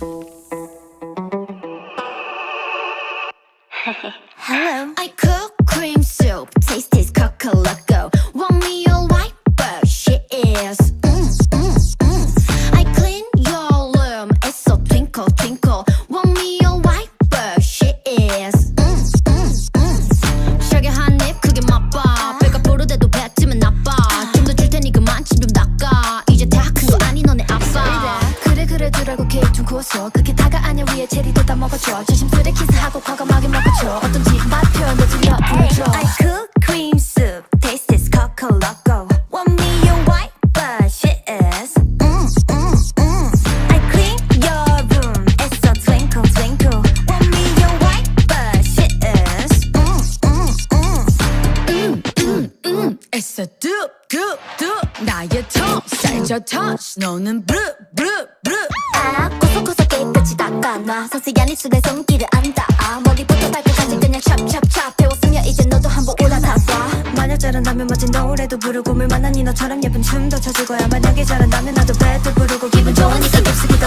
Hello. I cook cream soup. 구웠어 그게 다가 아니야 위에 체리도 다 먹어줘 조심스레 키스하고 과감하게 먹어줘 어떤지 맛 표현도 들려 보여줘 I cook cream soup. Taste is coca loco. Want me your white, but she is. Mm, mm, mm. I clean your room. It's so twinkle twinkle. Want me your white, but she is. Mm, mm, mm. It's a doop doop doop 나의 tongue 살쪄 touch 너는 브루 아, 고소고소 깨끗이 닦아놔 선세한 입술에 손길을 안 닿아 머리부터 발끝까지 그냥 찹찹찹. 배웠으면 이제 너도 한번 올라타봐. 만약 잘한다면 멋진 노래도 부르고 물 만난 니 너처럼 예쁜 춤도 춰주고야. 만약에 잘한다면 나도 배도 부르고 기분 좋으니까 깊숙이도